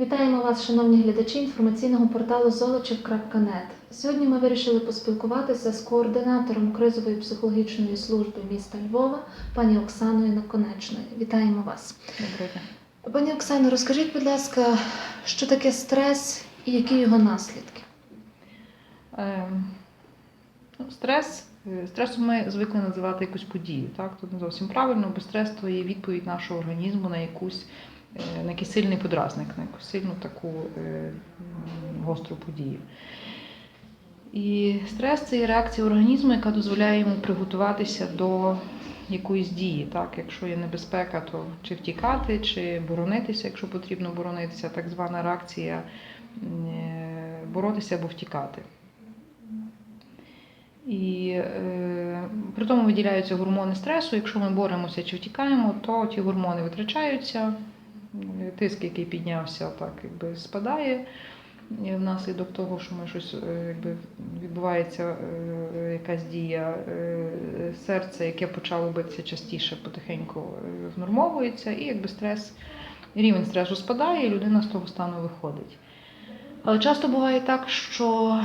Вітаємо вас, шановні глядачі інформаційного порталу золочів.нет. Сьогодні ми вирішили поспілкуватися з координатором кризової психологічної служби міста Львова, пані Оксаною Наконечною. Вітаємо вас. Доброго дня. Пані Оксано, розкажіть, будь ласка, що таке стрес і які його наслідки? Ем, ну, Стрес. Стресом ми звикли називати якусь подію. Так? Тут не зовсім правильно, бо стрес то є відповідь нашого організму на якусь на якийсь сильний подразник, на якусь сильну таку е, гостру подію. І стрес це є реакція організму, яка дозволяє йому приготуватися до якоїсь дії. Так? Якщо є небезпека, то чи втікати, чи боронитися, якщо потрібно боронитися, так звана реакція е, боротися або втікати. І е, при тому виділяються гормони стресу. Якщо ми боремося чи втікаємо, то ті гормони витрачаються, е, тиск, який піднявся, так якби спадає внаслідок того, що ми щось е, якби відбувається е, якась дія, е, серце, яке почало битися частіше, потихеньку внормовується, і якби стрес, рівень стресу спадає, і людина з того стану виходить. Але часто буває так, що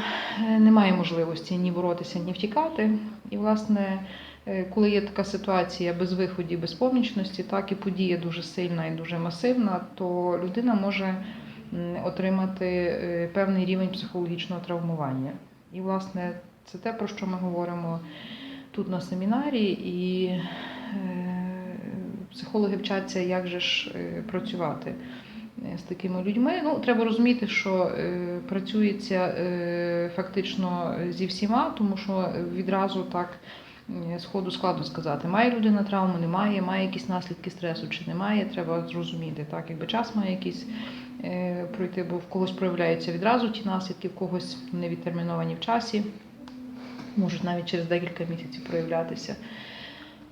немає можливості ні боротися, ні втікати. І, власне, коли є така ситуація без виходу, без помічності, так і подія дуже сильна і дуже масивна, то людина може отримати е, певний рівень психологічного травмування. І, власне, це те, про що ми говоримо тут на семінарі, і е, психологи вчаться, як же ж е, працювати е, з такими людьми. Ну, треба розуміти, що е, працюється е, фактично зі всіма, тому що відразу так е, сходу складно сказати, має людина травму, немає, має якісь наслідки стресу чи немає. Треба зрозуміти, так, якби час має якийсь е, пройти, бо в когось проявляються відразу ті наслідки, в когось не відтерміновані в часі, можуть навіть через декілька місяців проявлятися.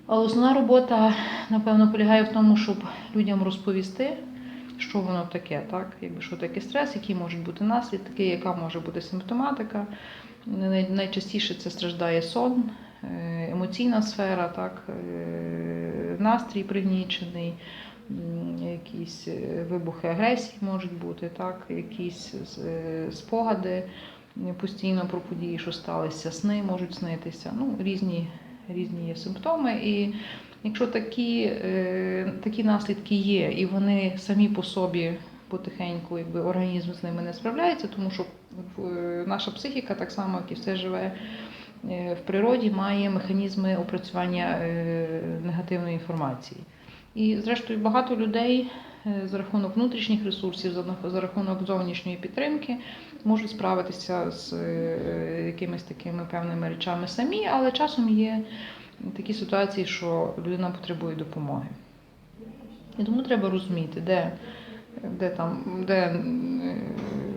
Але основна робота, напевно, полягає в тому, щоб людям розповісти, що воно таке, так? Якби що таке стрес, які можуть бути наслідки, яка може бути симптоматика. Найчастіше це страждає сон, емоційна сфера, так? е, настрій пригнічений, якісь е, вибухи агресії можуть бути, так? якісь е, спогади постійно про події, що сталися, сни можуть снитися. Ну, різні, різні є симптоми. І якщо такі, е, такі наслідки є, і вони самі по собі потихеньку, якби організм з ними не справляється, тому що е, наша психіка, так само як і все живе е, в природі, має механізми опрацювання е, негативної інформації. І, зрештою, багато людей е, за рахунок внутрішніх ресурсів, за- рахунок зовнішньої підтримки можуть справитися з е, якимись такими певними речами самі, але часом є такі ситуації, що людина потребує допомоги. І тому треба розуміти, де, де, там, де е,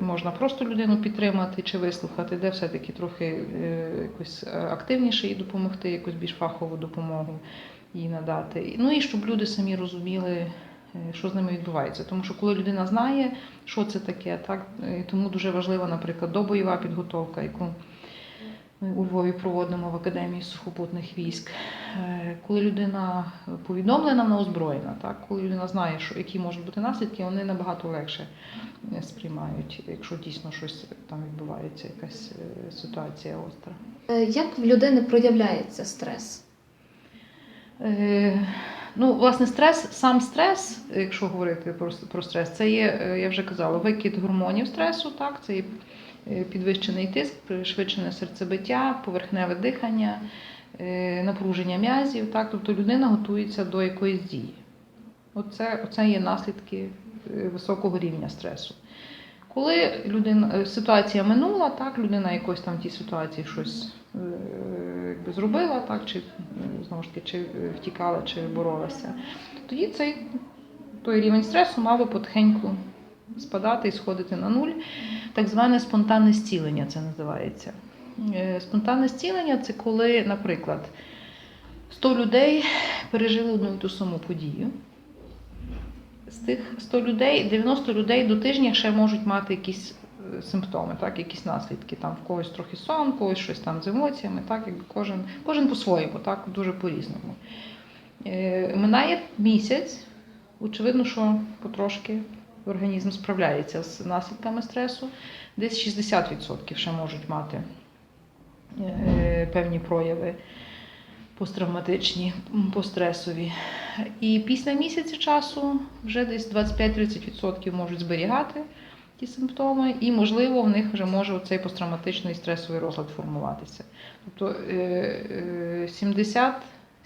можна просто людину підтримати чи вислухати, де все-таки трохи е, якось активніше їй допомогти, якусь більш фахову допомогу їй надати. Ну і щоб люди самі розуміли, е, що з ними відбувається. Тому що коли людина знає, що це таке, так е, тому дуже важлива, наприклад, добойова підготовка, яку ми у Львові проводимо в Академії сухопутних військ. Е, Коли людина повідомлена, вона озброєна, так коли людина знає, що які можуть бути наслідки, вони набагато легше е, сприймають, якщо дійсно щось там відбувається, якась е, ситуація остра. Як в людини проявляється стрес? Ну, власне, стрес, сам стрес, якщо говорити про, про стрес, це є, я вже казала, викид гормонів стресу, так, це є підвищений тиск, пришвидшене серцебиття, поверхневе дихання, е, напруження м'язів. Так, тобто людина готується до якоїсь дії. Оце, оце є наслідки е, високого рівня стресу. Коли людина, е, ситуація минула, так, людина якось там в тій ситуації щось е, якби зробила, так, чи е, знову ж таки, чи е, втікала, чи боролася, тоді цей той рівень стресу мав би потихеньку спадати і сходити на нуль. Так зване спонтанне зцілення це називається. Е, Спонтанне зцілення це коли, наприклад, 100 людей пережили одну і ту саму подію. З тих 100 людей, 90 людей до тижня ще можуть мати якісь е, симптоми, так, якісь наслідки. Там в когось трохи сон, когось щось там з емоціями, так, якби кожен, кожен по-своєму, так, дуже по-різному. Е, минає місяць, очевидно, що потрошки організм справляється з наслідками стресу. Десь 60% ще можуть мати е, певні прояви посттравматичні, постресові. І після місяця часу вже десь 25-30% можуть зберігати ті симптоми, і, можливо, в них вже може цей посттравматичний стресовий розлад формуватися. Тобто е, е, 70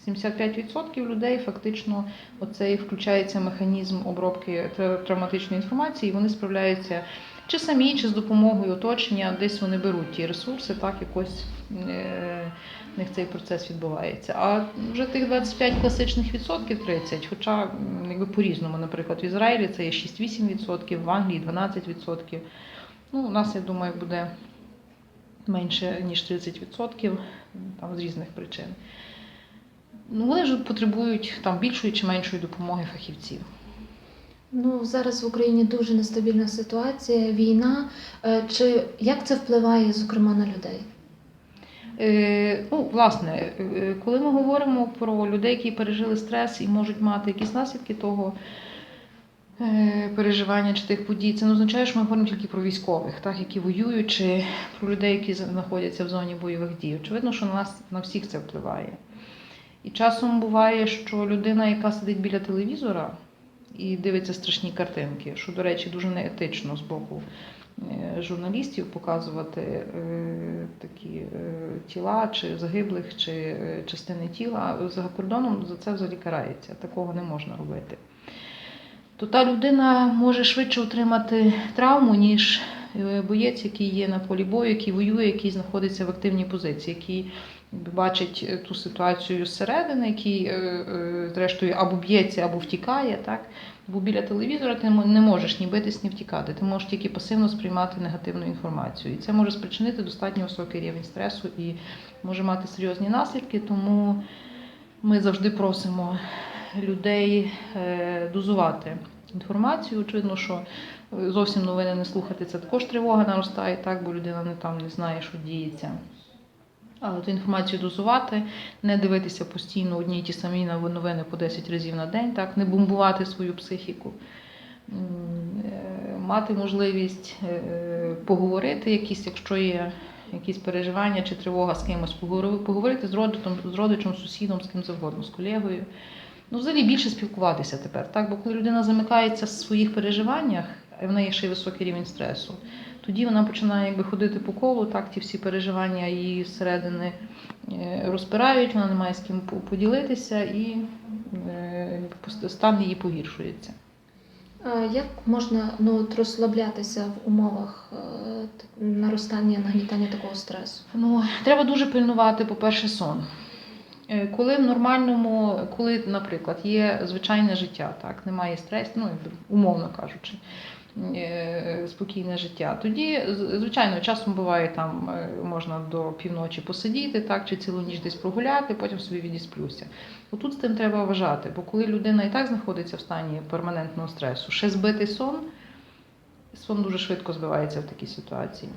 75% людей фактично оцей включається механізм обробки травматичної інформації, і вони справляються чи самі, чи з допомогою оточення, десь вони беруть ті ресурси, так якось е, в них цей процес відбувається. А вже тих 25 класичних відсотків 30, хоча якби по-різному, наприклад, в Ізраїлі це є 6-8 відсотків, в Англії 12 відсотків. Ну, у нас, я думаю, буде менше, ніж 30 відсотків, там з різних причин. Ну, вони ж потребують там більшої чи меншої допомоги фахівців. Ну зараз в Україні дуже нестабільна ситуація, війна. Е, Чи як це впливає, зокрема, на людей? Е, ну, власне, е, коли ми говоримо про людей, які пережили стрес і можуть мати якісь наслідки того переживання чи тих подій, це не означає, що ми говоримо тільки про військових, так, які воюють, чи про людей, які знаходяться в зоні бойових дій. Очевидно, що на нас на всіх це впливає. І часом буває, що людина, яка сидить біля телевізора і дивиться страшні картинки, що, до речі, дуже неетично з боку е, журналістів показувати е, такі е, тіла чи загиблих, чи частини тіла. За кордоном за це взагалі карається. Такого не можна робити. То та людина може швидше отримати травму, ніж боєць, який є на полі бою, який воює, який знаходиться в активній позиції, який бачить е, ту ситуацію зсередини, який, е, е, зрештою, або б'ється, або втікає. Так? Бо біля телевізора ти не можеш ні битись, ні втікати. Ти можеш тільки пасивно сприймати негативну інформацію. І це може спричинити достатньо високий рівень стресу і може мати серйозні наслідки. Тому ми завжди просимо людей дозувати інформацію. Очевидно, що зовсім новини не слухати, це також тривога наростає, так, бо людина не там не знає, що діється. Ту інформацію дозувати, не дивитися постійно одні й ті самі новини по 10 разів на день, так, не бомбувати свою психіку, е, мати можливість е, поговорити, якісь, якщо є якісь переживання чи тривога з кимось, поговорити з родичем, з родичем, сусідом, з ким завгодно, з колегою. Ну, взагалі більше спілкуватися тепер, так? Бо коли людина замикається в своїх переживаннях, в неї ще й високий рівень стресу, тоді вона починає якби ходити по колу, так, ті всі переживання її зсередини е, розпирають, вона не має з ким поділитися і е, стан її погіршується. Як можна ну, от розслаблятися в умовах е, наростання нагнітання такого стресу? Ну, треба дуже пильнувати, по-перше, сон. Коли в нормальному, коли, наприклад, є звичайне життя, так, немає стресу, ну, умовно кажучи, спокійне життя, тоді, звичайно, часом буває там е, можна до півночі посидіти, так, чи цілу ніч десь прогуляти, потім собі відісплюся. Отут з тим треба вважати, бо коли людина і так знаходиться в стані перманентного стресу, ще збитий сон, сон дуже швидко збивається в такій ситуації.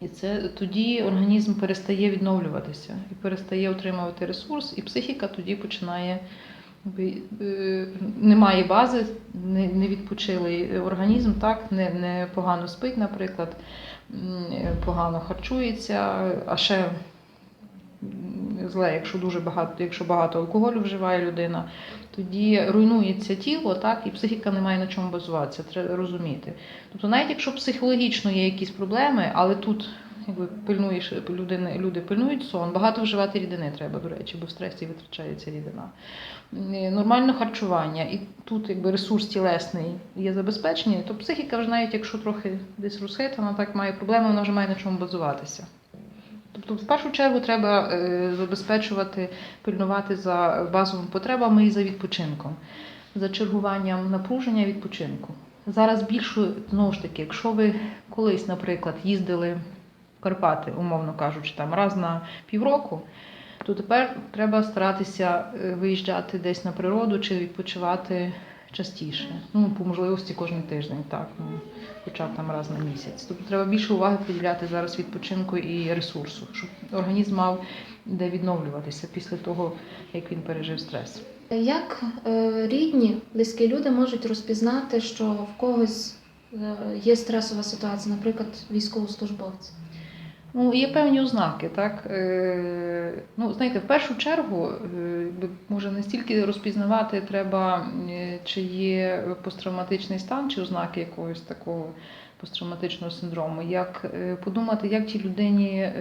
І це тоді організм перестає відновлюватися і перестає отримувати ресурс, і психіка тоді починає е, немає бази, не, не відпочилий організм, так, не, не погано спить, наприклад, е, погано харчується, а ще зле, якщо дуже багато, якщо багато алкоголю вживає людина, тоді руйнується тіло, так, і психіка не має на чому базуватися, треба розуміти. Тобто, навіть якщо психологічно є якісь проблеми, але тут якби пильнуєш людини, люди пильнують сон, багато вживати рідини треба, до речі, бо в стресі витрачається рідина. Е, Нормальне харчування, і тут якби ресурс тілесний є забезпечений, то психіка вже навіть якщо трохи десь розхитана, так має проблеми, вона вже має на чому базуватися. Тобто, в першу чергу треба е, забезпечувати, пильнувати за базовими потребами і за відпочинком, за чергуванням напруження відпочинку. Зараз більше, знову ж таки, якщо ви колись, наприклад, їздили Карпати, умовно кажучи, там раз на півроку, то тепер треба старатися е, виїжджати десь на природу чи відпочивати частіше. Ну, по можливості кожен тиждень, так, ну, хоча б там раз на місяць. Тобто треба більше уваги приділяти зараз відпочинку і ресурсу, щоб організм мав де відновлюватися після того, як він пережив стрес. Як е, рідні, близькі люди можуть розпізнати, що в когось е, є стресова ситуація, наприклад, військовослужбовці? Ну, є певні ознаки, так. Е, ну, знаєте, в першу чергу, е, може не стільки розпізнавати треба, чи є посттравматичний стан, чи ознаки якогось такого посттравматичного синдрому, як е, подумати, як тій людині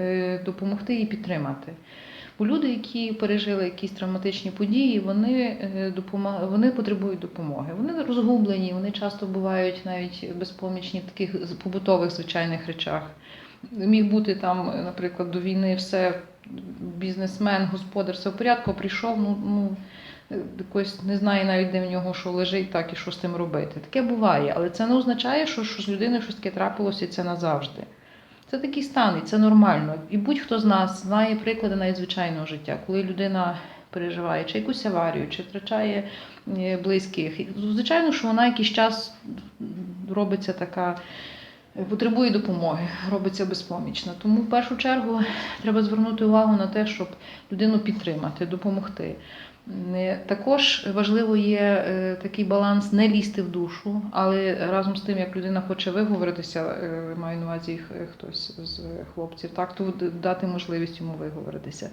допомогти і підтримати. Бо люди, які пережили якісь травматичні події, вони, вони потребують допомоги. Вони розгублені, вони часто бувають навіть безпомічні в таких побутових звичайних речах. Міг бути там, наприклад, до війни все бізнесмен, господар, все в порядку, прийшов, ну, ну якось не знає навіть, де в нього що лежить, так і що з тим робити. Таке буває, але це не означає, що, що з людиною щось таке трапилося і це назавжди. Це такий стан, і це нормально. І будь-хто з нас знає приклади навіть звичайного життя, коли людина переживає чи якусь аварію, чи втрачає е, близьких. Звичайно, що вона якийсь час робиться така потребує допомоги, робиться безпомічна. Тому в першу чергу треба звернути увагу на те, щоб людину підтримати, допомогти. Е, Також важливо є е, такий баланс не лізти в душу, але разом з тим, як людина хоче виговоритися, е, маю на увазі хтось з хлопців, так то дати можливість йому виговоритися.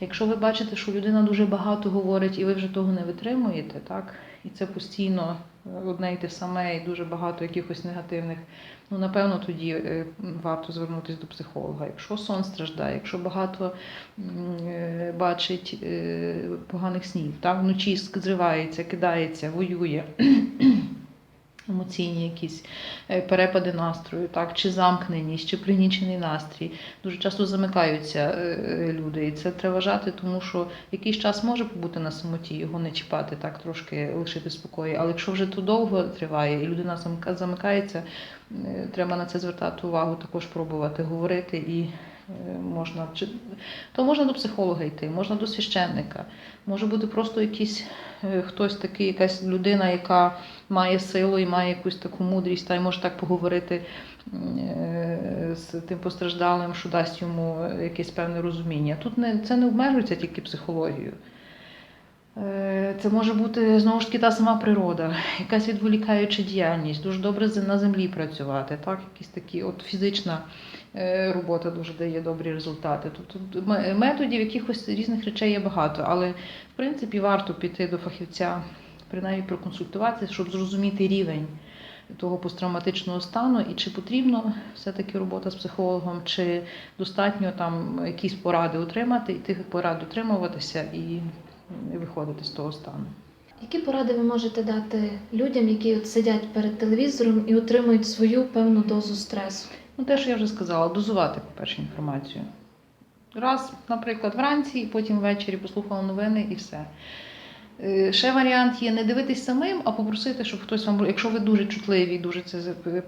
Якщо ви бачите, що людина дуже багато говорить і ви вже того не витримуєте, так і це постійно одне й те саме, і дуже багато якихось негативних Ну, напевно, тоді е, варто звернутися до психолога. Якщо сон страждає, якщо багато е, бачить е, поганих снів, так, вночі зривається, кидається, воює. Емоційні якісь е, перепади настрою, так, чи замкненість, чи пригнічений настрій. Дуже часто замикаються е, е, люди, і це треба вважати, тому що якийсь час може побути на самоті, його не чіпати, так трошки лишити спокою. Але якщо вже то довго триває і людина замика- замикається, Треба на це звертати увагу, також пробувати говорити і можна чи то можна до психолога йти, можна до священника, може бути просто якийсь е, хтось такий, якась людина, яка має силу і має якусь таку мудрість, та й може так поговорити е, з тим постраждалим, що дасть йому якесь певне розуміння. Тут не це не обмежується тільки психологією. Е, Це може бути знову ж таки та сама природа, якась відволікаюча діяльність, дуже добре на землі працювати, так, якісь такі, от фізична е, робота дуже дає добрі результати. Тобто методів якихось різних речей є багато, але в принципі варто піти до фахівця, принаймні проконсультуватися, щоб зрозуміти рівень того посттравматичного стану і чи потрібно все-таки робота з психологом, чи достатньо там якісь поради отримати, і тих порад дотримуватися і виходити з того стану. Які поради ви можете дати людям, які от сидять перед телевізором і отримують свою певну дозу стресу? Ну, те, що я вже сказала, дозувати, по-перше, інформацію. Раз, наприклад, вранці, і потім ввечері послухала новини і все. Е, Ще варіант є не дивитись самим, а попросити, щоб хтось вам, якщо ви дуже чутливі дуже це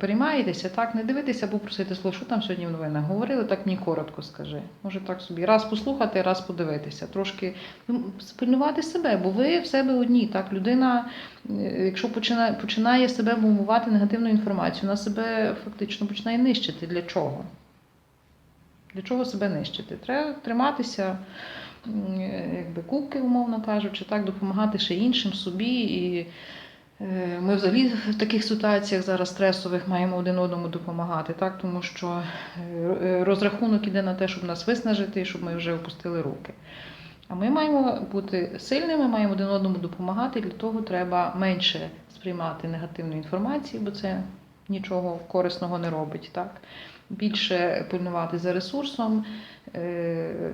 переймаєтеся, так, не дивитися, а попросити слово, що там сьогодні в новинах говорили, так мені коротко скажи. Може так собі раз послухати, раз подивитися, трошки ну, спильнувати себе, бо ви в себе одні. Так, людина, е, якщо починає, починає себе бомбувати негативною інформацією, вона себе фактично починає нищити. Для чого? Для чого себе нищити? Треба триматися е, якби кубки, умовно кажучи, так, допомагати ще іншим собі. І е, ми взагалі в таких ситуаціях зараз стресових маємо один одному допомагати, так, тому що е, е, розрахунок іде на те, щоб нас виснажити щоб ми вже опустили руки. А ми маємо бути сильними, маємо один одному допомагати. Для того треба менше сприймати негативну інформацію, бо це нічого корисного не робить. Так? Більше пильнувати за ресурсом, е,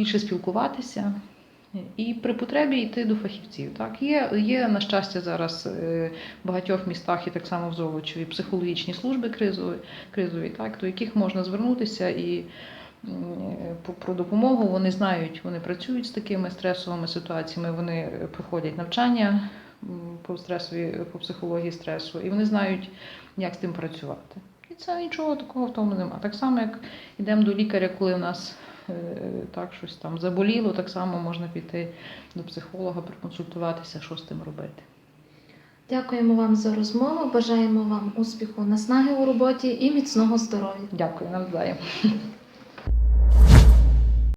більше спілкуватися. І при потребі йти до фахівців. Так є, є на щастя зараз е, в багатьох містах і так само в Золочеві психологічні служби кризові, кризові, так до яких можна звернутися і про допомогу. Вони знають, вони працюють з такими стресовими ситуаціями. Вони проходять навчання по стресові, по психології стресу, і вони знають, як з тим працювати. І це нічого такого в тому нема. Так само, як йдемо до лікаря, коли в нас так щось там заболіло, так само можна піти до психолога, проконсультуватися, що з тим робити. Дякуємо вам за розмову. Бажаємо вам успіху, наснаги у роботі і міцного здоров'я. Дякую, навзаєм.